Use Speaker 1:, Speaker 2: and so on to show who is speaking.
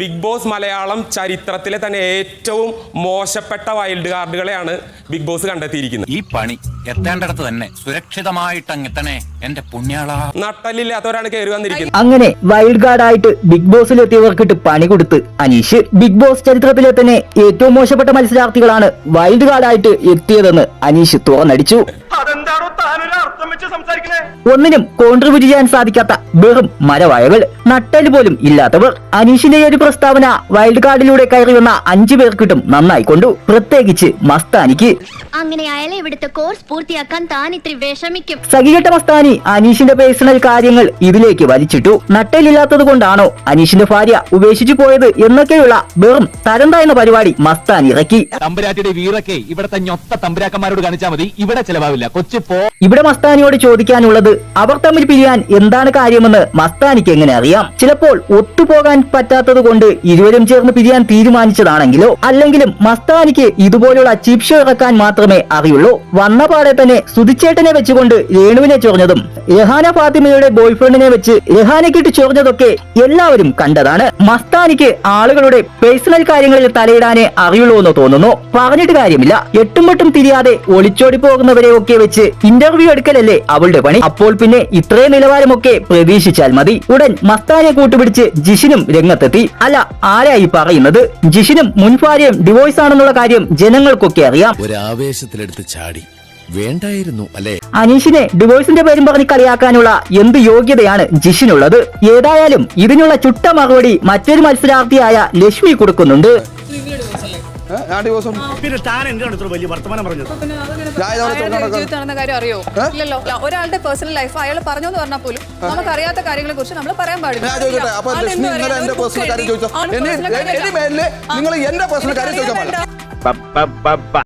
Speaker 1: Big boss Malayalam ചരിത്രത്തിലെ തന്നെ ഏറ്റവും മോശപ്പെട്ട വൈൽഡ് കാർഡുകളെയാണ് ബിഗ് ബോസ് കണ്ടെത്തിയിരിക്കുന്നത്.
Speaker 2: ഈ പണി എത്തേണ്ടടത്ത് തന്നെ സുരക്ഷിതമായിട്ട് അങ്ങെത്തണേ എന്റെ പുണ്യാള.
Speaker 1: നട്ടലില്ലാത്തവരാണ് കയറി വന്നിരിക്കുന്നത്.
Speaker 3: അങ്ങനെ വൈൽഡ് കാർഡ് ആയിട്ട് ബിഗ് ബോസിലെത്തിയവർക്കിട്ട് പണി കൊടുത്ത് അനീഷ് ബിഗ് ബോസ് ചരിത്രത്തിലെ തന്നെ ഏറ്റവും മോശപ്പെട്ട മത്സരാർത്ഥികളാണ് വൈൽഡ് കാർഡ് ആയിട്ട് എത്തിയതെന്ന് അനീഷ് തുറന്നടിച്ചു
Speaker 4: അതെന്താണോ താനൊരു അർത്ഥം വെച്ച് സംസാരിക്കണേ?
Speaker 3: ഒന്നിനും കോൺട്രിബ്യൂട്ട് ചെയ്യാൻ സാധിക്കാത്ത വെറും മരവായകൾ നട്ടൽ പോലും ഇല്ലാത്തവർ. അനീഷിന്റെ ഒരു പ്രസ്താവന വൈൽഡ് കാർഡിലൂടെ കയറി വന്ന അഞ്ചു പേർക്കിട്ടും നന്നായി കൊണ്ടു. പ്രത്യേകിച്ച് മസ്താനിക്ക്.
Speaker 5: അങ്ങനെ അയാളെ ഇവിടുത്തെ കോഴ്സ് പൂർത്തിയാക്കാൻ താൻ ഇത്തിരി വിഷമിക്കും.
Speaker 3: സഖികെട്ട മസ്താനി അനീഷിന്റെ പേഴ്സണൽ കാര്യങ്ങൾ ഇതിലേക്ക് വലിച്ചിട്ടു. നട്ടലില്ലാത്തത് കൊണ്ടാണോ അനീഷിന്റെ ഭാര്യ ഉപേക്ഷിച്ചു പോയത് എന്നൊക്കെയുള്ള വെറും തരം എന്ന പരിപാടി മസ്താനി ഇറക്കി.
Speaker 6: തമ്പുരാട്ടിയുടെ വീറൊക്കെ ഇവിടത്തെ ഞൊത്ത തമ്പുരാക്കന്മാരോട് കാണിച്ചാൽ മതി. ഇവിടെ ചെലവാവില്ല. കൊച്ചു പോ
Speaker 3: ഇവിടെ മസ്താനിയോട് ചോദിക്കാനുള്ളത് അവർ തമ്മിൽ പിരിയാൻ എന്താണ് കാര്യമെന്ന് മസ്താനിക്ക് എങ്ങനെ അറിയാം? ചിലപ്പോൾ ഒത്തുപോകാൻ പറ്റാത്തത് കൊണ്ട് ഇരുവരും ചേർന്ന് പിരിയാൻ തീരുമാനിച്ചതാണെങ്കിലോ? അല്ലെങ്കിലും മസ്താനിക്ക് ഇതുപോലുള്ള ചീപ് ഷോ ഇറക്കാൻ മാത്രമേ അറിയുള്ളൂ. വന്ന പാടെ തന്നെ സുതിച്ചേട്ടനെ വെച്ചുകൊണ്ട് രേണുവിനെ ചൊറിഞ്ഞതും രഹാന ഫാത്തിമയുടെ ബോയ്ഫ്രണ്ടിനെ വെച്ച് രഹാനക്കിട്ട് ചൊറിഞ്ഞതൊക്കെ എല്ലാവരും കണ്ടതാണ്. മസ്താനിക്ക് ആളുകളുടെ പേഴ്സണൽ കാര്യങ്ങളിൽ തലയിടാനേ അറിയുള്ളൂ എന്ന് തോന്നുന്നു. പറഞ്ഞിട്ട് കാര്യമില്ല. എട്ടും വട്ടും തിരിയാതെ ഒളിച്ചോടി പോകുന്നവരെ ഒക്കെ വെച്ച് ഇന്റർവ്യൂ എടുക്കലല്ലേ അവളുടെ പണി? അപ്പോൾ പിന്നെ ഇത്രയും നിലവാരമൊക്കെ പ്രതീക്ഷിച്ചാൽ മതി. ഉടൻ മസ്താനെ കൂട്ടുപിടിച്ച് ജിഷിനും രംഗത്തെത്തി. അല്ല ആരായി പറയുന്നത്? ജിഷിനും മുൻഭാര്യം ഡിവോഴ്സ് ആണെന്നുള്ള കാര്യം ജനങ്ങൾക്കൊക്കെ അറിയാം.
Speaker 7: ഒരു ആവേശത്തിലെടുത്ത് ചാടി. വേണ്ടായിരുന്നു അല്ലേ?
Speaker 3: അനീഷിനെ ഡിവോഴ്സിന്റെ പേരും പറഞ്ഞ് കളിയാക്കാനുള്ള എന്ത് യോഗ്യതയാണ് ജിഷിനുള്ളത്? ഏതായാലും ഇതിനുള്ള ചുട്ട മറുപടി മറ്റൊരു മത്സരാർത്ഥിയായ ലക്ഷ്മി കൊടുക്കുന്നുണ്ട്.
Speaker 8: ഡിവോഴ്സ്
Speaker 4: പിന്നെ താൻ എന്തിനാണ് ഇത്ര വലിയ വർത്തമാനം പറഞ്ഞത്?
Speaker 8: ഞാൻ ഇതവിടെ
Speaker 9: അയാളുടെ
Speaker 8: തുറന്നു
Speaker 9: ജീവിതത്തിൽ നടന്ന കാര്യം അറിയോ? ഇല്ലല്ലോ. ഒരാളുടെ പേഴ്സണൽ ലൈഫ് അയാൾ പറഞ്ഞു എന്ന് പറഞ്ഞാൽ പോലും നമുക്ക് അറിയാത്ത കാര്യങ്ങളെ കുറിച്ച് നമ്മൾ പറയാൻ പാടില്ല.
Speaker 8: ഞാൻ ചോദിക്കട്ടെ? അപ്പൊ
Speaker 9: അതെന്ത്
Speaker 8: ലക്ഷ്മി ഇന്നലെ
Speaker 9: പറയാൻ?
Speaker 8: എന്റെ
Speaker 9: ഒരു
Speaker 8: പേഴ്സണൽ
Speaker 9: book
Speaker 8: കാര്യം
Speaker 9: എഴുതി.
Speaker 8: ചോദിച്ചോ?
Speaker 9: ആണ്
Speaker 8: എന്നെ
Speaker 9: personal കാര്യം
Speaker 8: എനി നിങ്ങൾ എന്റെ പേഴ്സണൽ കാര്യം ചോദിക്കാൻ പാടില്ല.